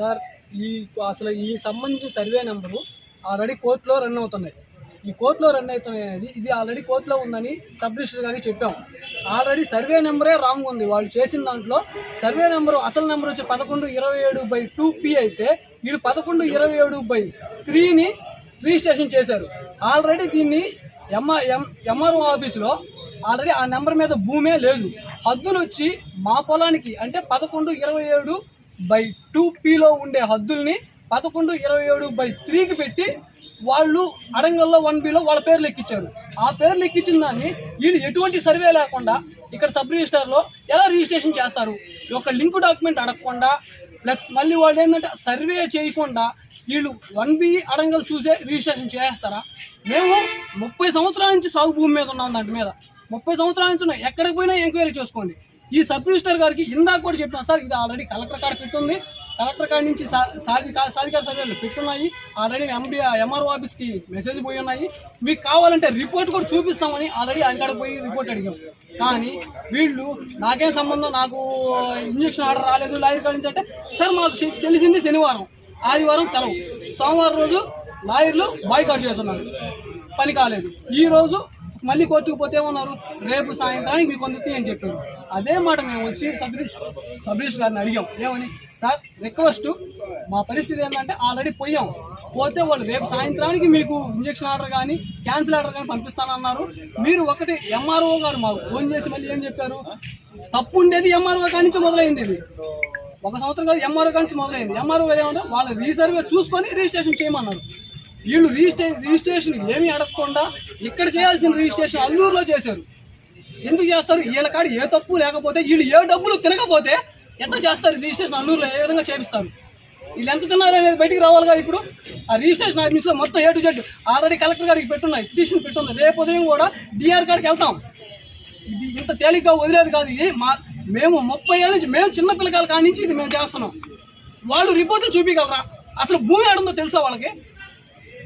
Sir ఈ అసలు ఈ సంబంధించిన సర్వే నెంబరు ఆల్రెడీ కోర్టులో రన్ అవుతున్నాయి. ఈ కోర్టులో రన్ అవుతున్నాయి ఇది ఆల్రెడీ కోర్టులో ఉందని సబ్ రిజిస్టర్ గారికి చెప్పాం. ఆల్రెడీ సర్వే నెంబరే రాంగ్ ఉంది. వాళ్ళు చేసిన దాంట్లో సర్వే నెంబరు అసలు నెంబర్ వచ్చి పదకొండు ఇరవై ఏడు బై టూ పి అయితే వీళ్ళు పదకొండు ఇరవై ఏడు బై త్రీని రిజిస్ట్రేషన్ చేశారు. ఆల్రెడీ దీన్ని ఎంఆర్ ఎం ఎంఆర్ఓ ఆఫీసులో ఆల్రెడీ ఆ నెంబర్ మీద భూమే లేదు. హద్దులు వచ్చి మా పొలానికి అంటే పదకొండు ఇరవై ఏడు బై టూ పీలో ఉండే హద్దుల్ని పదకొండు ఇరవై ఏడు బై త్రీకి పెట్టి వాళ్ళు అడంగల్లో వన్ బిలో వాళ్ళ పేర్లు ఎక్కించారు ఆ పేర్లు ఎక్కించిన దాన్ని వీళ్ళు ఎటువంటి సర్వే లేకుండా ఇక్కడ సబ్ రిజిస్టర్లో ఎలా రిజిస్ట్రేషన్ చేస్తారు? ఒక లింక్ డాక్యుమెంట్ అడగకుండా ప్లస్ మళ్ళీ వాళ్ళు ఏంటంటే సర్వే చేయకుండా వీళ్ళు వన్ బి అడంగల్ చూసే రిజిస్ట్రేషన్ చేస్తారా? మేము ముప్పై సంవత్సరాల నుంచి సాగు భూమి మీద ఉన్నాం దాని మీద. ముప్పై సంవత్సరాల నుంచి ఉన్నాయి ఎక్కడికి పోయినా ఎంక్వైరీ చేసుకోండి. ఈ సబ్ రిజిస్టర్ గారికి ఇందాక కూడా చెప్పాను సార్ ఇది ఆల్రెడీ కలెక్టర్ కాడ పెట్టుంది. కలెక్టర్ కాడ నుంచి సా- సాధి సాధికార సర్వేలు పెట్టున్నాయి. ఆల్రెడీ ఎంబీ ఎంఆర్ఓ ఆఫీస్కి మెసేజ్ పోయి ఉన్నాయి. మీకు కావాలంటే రిపోర్ట్ కూడా చూపిస్తామని ఆల్రెడీ ఆయన కాడ పోయి రిపోర్ట్ అడిగాం. కానీ వీళ్ళు నాకేం సంబంధం? నాకు ఇంజక్షన్ ఆర్డర్ రాలేదు. లాయర్ కాడ నుంచి అంటే సార్ మాకు తెలిసింది శనివారం. ఆదివారం సెలవు. సోమవారం రోజు లాయర్లు బాయ్కాట్ చేస్తున్నారు. పని కాలేదు. ఈరోజు మళ్ళీ కోర్టుకు పోతే ఏమన్నారు? రేపు సాయంత్రానికి మీకు అందుతుంది అని చెప్పారు. అదే మాట మేము వచ్చి సబ్రిష్ సబ్రిష్ గారిని అడిగాం. ఏమని? సార్ రిక్వెస్ట్ మా పరిస్థితి ఏంటంటే ఆల్రెడీ పోయాం. పోతే వాళ్ళు రేపు సాయంత్రానికి మీకు ఇంజక్షన్ ఆర్డర్ కానీ క్యాన్సిల్ ఆర్డర్ కానీ పంపిస్తానన్నారు. మీరు ఒకటి ఎంఆర్ఓ గారు మాకు ఫోన్ చేసి మళ్ళీ ఏం చెప్పారు? తప్పు ఉండేది ఎంఆర్ఓ కాడి నుంచి మొదలైంది ఇది. ఒక సంవత్సరం కాదు ఎంఆర్ఓ కాడి నుంచి మొదలైంది. ఎంఆర్ఓ ఏమన్నా వాళ్ళ రీసర్వే చూసుకొని రిజిస్ట్రేషన్ చేయమన్నారు. వీళ్ళు రిజిస్ట్రే రిజిస్ట్రేషన్ ఏమీ అడగకుండా ఇక్కడ చేయాల్సిన రిజిస్ట్రేషన్ అల్లూరులో చేశారు. ఎందుకు చేస్తారు? వీళ్ళ కాడ ఏ తప్పు లేకపోతే వీళ్ళు ఏ డబ్బులు తినకపోతే ఎంత చేస్తారు? రిజిస్ట్రేషన్ అల్లూరులో ఏ విధంగా చేపిస్తారు? వీళ్ళు ఎంత తిన్నారు అనేది బయటికి రావాలిగా ఇప్పుడు? ఆ రిజిస్ట్రేషన్ ఆఫీస్లో మొత్తం A to Z already collector గారికి పెట్టున్నాయి పిటిషన్ పెట్టుంది రేపు ఉదయం కూడా డిఆర్ కాడికి వెళ్తాం. ఇది ఇంత తేలిగ్గా వదిలేదు కాదు. ఇది మా మేము ముప్పై ఏళ్ళ నుంచి మేము చిన్న పిల్లకాయల కాడి నుంచి ఇది మేము చేస్తున్నాం. వాళ్ళు రిపోర్ట్లు చూపించగలరా? అసలు భూమి ఆడుందో తెలుసా వాళ్ళకి?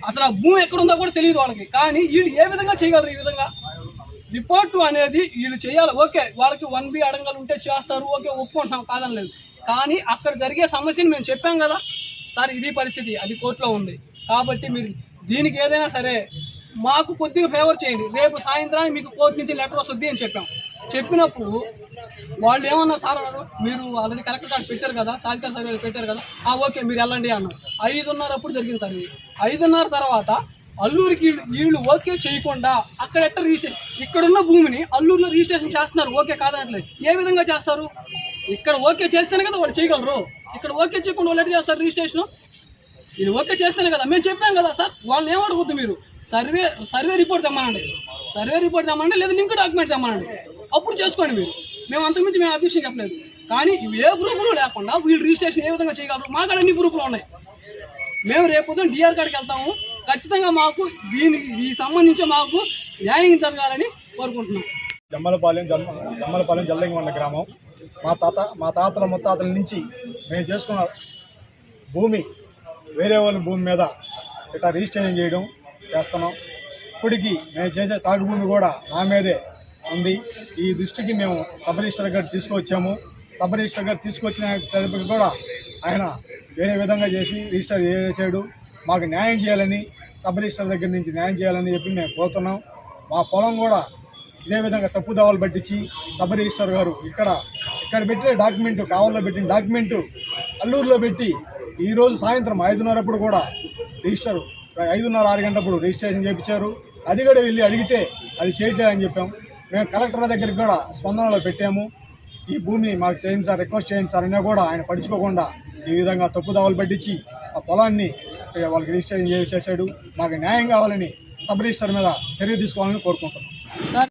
అసలు ఆ భూమి ఎక్కడుందో కూడా తెలియదు వాళ్ళకి. కానీ వీళ్ళు ఏ విధంగా చేయగలరు ఈ విధంగా? రిపోర్టు అనేది వీళ్ళు చేయాలి. ఓకే వాళ్ళకి వన్ బి అడగలు ఉంటే చేస్తారు. ఓకే ఒప్పుకుంటున్నాం కాదని లేదు. కానీ అక్కడ జరిగే సమస్యని మేము చెప్పాం కదా. సార్ ఇది పరిస్థితి అది కోర్టులో ఉంది. కాబట్టి మీరు దీనికి ఏదైనా సరే మాకు కొద్దిగా ఫేవర్ చేయండి. రేపు సాయంత్రానికి మీకు కోర్టు నుంచి లెటర్ వస్తుంది అని చెప్పాం. చెప్పినప్పుడు వాళ్ళు ఏమన్నా సార్ అన్నారు? మీరు ఆల్రెడీ కలెక్టర్ కార్డు పెట్టారు కదా సాధికార సర్వేలు పెట్టారు కదా ఆ ఓకే మీరు వెళ్ళండి అన్నారు. ఐదున్నర అప్పుడు జరిగింది సార్ ఇది ఐదున్నర తర్వాత అల్లూరికి వీళ్ళు వీళ్ళు ఓకే చేయకుండా అక్కడ ఎట్ట రిజిస్ట్రేషన్? ఇక్కడున్న భూమిని అల్లూరులో రిజిస్ట్రేషన్ చేస్తున్నారు ఓకే కాదనట్లేదు ఏ విధంగా చేస్తారు? ఇక్కడ ఓకే చేస్తేనే కదా వాళ్ళు చేయగలరు. ఇక్కడ ఓకే చేయకుండా వాళ్ళు ఎట్లా చేస్తారు రిజిస్ట్రేషన్? ఇది ఓకే చేస్తేనే కదా. మేము చెప్పాం కదా సార్ వాళ్ళని ఏమడగొద్దు మీరు? సర్వే సర్వే రిపోర్ట్ తెమ్మనండి. సర్వే రిపోర్ట్ తెమ్మనండి లేదా లింక్ డాక్యుమెంట్ తెమ్మనండి. అప్పుడు చేసుకోండి మీరు. మేము అంతకుమించి మేము అబ్జెక్షన్ చెప్పలేదు. కానీ ఇవి ఏ ప్రూఫ్లు లేకుండా వీళ్ళు రిజిస్ట్రేషన్ ఏ విధంగా చేయగలరు? మా కాడ అన్ని ప్రూఫ్లు ఉన్నాయి. మేము రేపు డిఆర్ కాడికి వెళ్తాము. ఖచ్చితంగా మాకు దీనికి ఈ సంబంధించి మాకు న్యాయం జరగాలని కోరుకుంటున్నాం. జమ్మలపాలెం జమ్మ జమ్మలపాలెం జల్లంగిమండ గ్రామం. మా తాత మా తాతల ముత్తాతల నుంచి మేము చేసుకున్న భూమి వేరే వాళ్ళ భూమి మీద ఇట్లా రిజిస్ట్రేషన్ చేయడం చేస్తున్నాం. ఇప్పటికీ మేము చేసే సాగు భూమి కూడా మా మీదే. ఉంది. ఈ దృష్టికి మేము సబ్ గారు తీసుకొచ్చాము సబ్ గారు తీసుకొచ్చిన తరపుకి కూడా ఆయన వేరే విధంగా చేసి రిజిస్టర్ చేసాడు మాకు న్యాయం చేయాలని సబ్ దగ్గర నుంచి న్యాయం చేయాలని చెప్పి మేము కోరుతున్నాం. మా పొలం కూడా ఇదే విధంగా తప్పుదావాలు పట్టించి సబ్ గారు ఇక్కడ ఇక్కడ పెట్టిన డాక్యుమెంట్ కావల్లో పెట్టిన డాక్యుమెంటు అల్లూరులో పెట్టి ఈరోజు సాయంత్రం ఐదున్నరప్పుడు కూడా రిజిస్టర్ ఐదున్నర ఆరు గంటప్పుడు రిజిస్ట్రేషన్ చేయించారు. అది కూడా వెళ్ళి అడిగితే అది చేయట్లేదని చెప్పాం. మేము కలెక్టర్ దగ్గరికి కూడా స్పందనలో పెట్టాము. ఈ భూమి మాకు చేయండి సార్ రిక్వెస్ట్ చేయండి సార్ అయినా కూడా ఆయన పడుచుకోకుండా ఈ విధంగా తప్పుదావలు పట్టించి ఆ పొలాన్ని వాళ్ళకి రిజిస్ట్రేషన్ చేసేసాడు. మాకు న్యాయం కావాలని సబ్ రిజిస్టర్ మీద చర్య తీసుకోవాలని కోరుకుంటున్నాం.